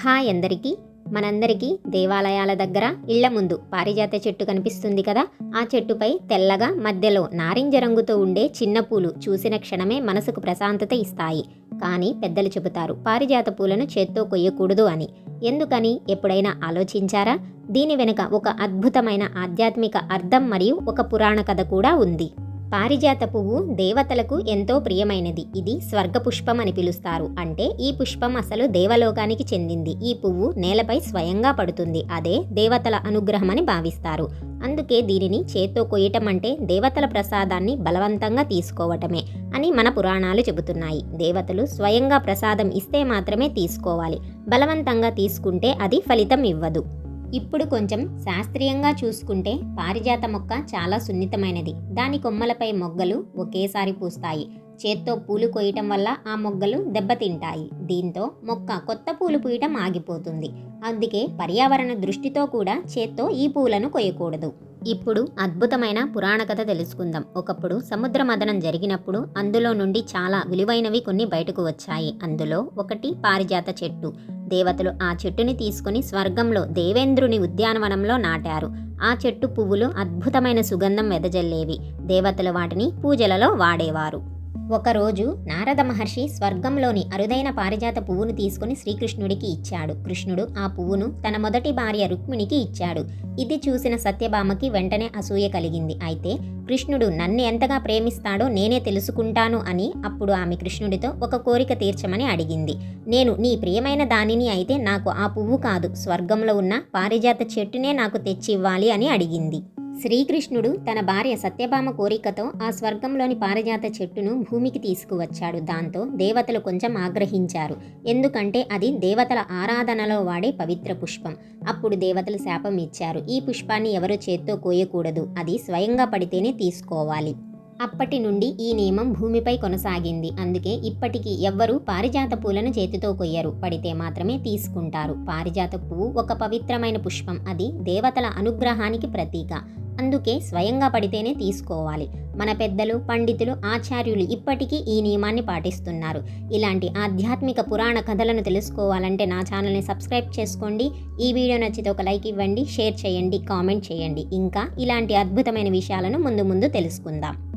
Hi అందరికీ. మనందరికీ దేవాలయాల దగ్గర ఇళ్ళ ముందు పారిజాత చెట్టు కనిపిస్తుంది కదా. ఆ చెట్టుపై తెల్లగా మధ్యలో నారింజ రంగుతో ఉండే చిన్న పూలు చూసిన క్షణమే మనసుకు ప్రశాంతత ఇస్తాయి. కానీ పెద్దలు చెబుతారు పారిజాత పూలను చేత్తో కొయ్యకూడదు అని. ఎందుకని? ఎప్పుడైనా ఆలోచించారా? దీని వెనుక ఒక అద్భుతమైన ఆధ్యాత్మిక అర్థం మరియు ఒక పురాణ కథ కూడా ఉంది. పారిజాత పువ్వు దేవతలకు ఎంతో ప్రియమైనది. ఇది స్వర్గ పుష్పం అని పిలుస్తారు. అంటే ఈ పుష్పం అసలు దేవలోకానికి చెందింది. ఈ పువ్వు నేలపై స్వయంగా పడుతుంది. అదే దేవతల అనుగ్రహం అని భావిస్తారు. అందుకే దీనిని చేత్తో కొయ్యటం అంటే దేవతల ప్రసాదాన్ని బలవంతంగా తీసుకోవటమే అని మన పురాణాలు చెబుతున్నాయి. దేవతలు స్వయంగా ప్రసాదం ఇస్తే మాత్రమే తీసుకోవాలి. బలవంతంగా తీసుకుంటే అది ఫలితం ఇవ్వదు. ఇప్పుడు కొంచెం శాస్త్రీయంగా చూసుకుంటే పారిజాత మొక్క చాలా సున్నితమైనది. దాని కొమ్మలపై మొగ్గలు ఒకేసారి పూస్తాయి. చేత్తో పూలు కొయ్యటం వల్ల ఆ మొగ్గలు దెబ్బతింటాయి. దీంతో మొక్క కొత్త పూలు పూయటం ఆగిపోతుంది. అందుకే పర్యావరణ దృష్టితో కూడా చేత్తో ఈ పూలను కొయ్యకూడదు ఇప్పుడు అద్భుతమైన పురాణ కథ తెలుసుకుందాం. ఒకప్పుడు సముద్ర మదనం జరిగినప్పుడు అందులో నుండి చాలా విలువైనవి కొన్ని బయటకు వచ్చాయి. అందులో ఒకటి పారిజాత చెట్టు. దేవతలు ఆ చెట్టుని తీసుకుని స్వర్గంలో దేవేంద్రుని ఉద్యానవనంలో నాటారు. ఆ చెట్టు పువ్వులు అద్భుతమైన సుగంధం వెదజల్లేవి. దేవతలు వాటిని పూజలలో వాడేవారు. ఒకరోజు నారద మహర్షి స్వర్గంలోని అరుదైన పారిజాత పువ్వును తీసుకుని శ్రీకృష్ణుడికి ఇచ్చాడు. కృష్ణుడు ఆ పువ్వును తన మొదటి భార్య రుక్మిణికి ఇచ్చాడు. ఇది చూసిన సత్యభామకి వెంటనే అసూయ కలిగింది. అయితే కృష్ణుడు నన్ను ఎంతగా ప్రేమిస్తాడో నేనే తెలుసుకుంటాను అని అప్పుడు ఆమె కృష్ణుడితో ఒక కోరిక తీర్చమని అడిగింది. నేను నీ ప్రియమైన దానిని అయితే నాకు ఆ పువ్వు కాదు. స్వర్గంలో ఉన్న పారిజాత చెట్టునే నాకు తెచ్చి ఇవ్వాలి అని అడిగింది. శ్రీకృష్ణుడు తన భార్య సత్యభామ కోరికతో ఆ స్వర్గంలోని పారిజాత చెట్టును భూమికి తీసుకువచ్చాడు. దాంతో దేవతలు కొంచెం ఆగ్రహించారు. ఎందుకంటే అది దేవతల ఆరాధనలో వాడే పవిత్ర పుష్పం. అప్పుడు దేవతలు శాపం ఇచ్చారు. ఈ పుష్పాన్ని ఎవరు చేత్తో కోయకూడదు. అది స్వయంగా పడితేనే తీసుకోవాలి. అప్పటి నుండి ఈ నియమం భూమిపై కొనసాగింది. అందుకే ఇప్పటికీ ఎవ్వరూ పారిజాత పూలను చేతితో కొయ్యరు. పడితే మాత్రమే తీసుకుంటారు. పారిజాత పువ్వు ఒక పవిత్రమైన పుష్పం. అది దేవతల అనుగ్రహానికి ప్రతీక. అందుకే స్వయంగా పడితేనే తీసుకోవాలి. మన పెద్దలు పండితులు ఆచార్యులు ఇప్పటికీ ఈ నియమాన్ని పాటిస్తున్నారు. ఇలాంటి ఆధ్యాత్మిక పురాణ కథలను తెలుసుకోవాలంటే నా ఛానల్ని సబ్స్క్రైబ్ చేసుకోండి. ఈ వీడియో నచ్చితే ఒక లైక్ ఇవ్వండి షేర్ చేయండి కామెంట్ చేయండి. ఇంకా ఇలాంటి అద్భుతమైన విషయాలను ముందు ముందు తెలుసుకుందాం.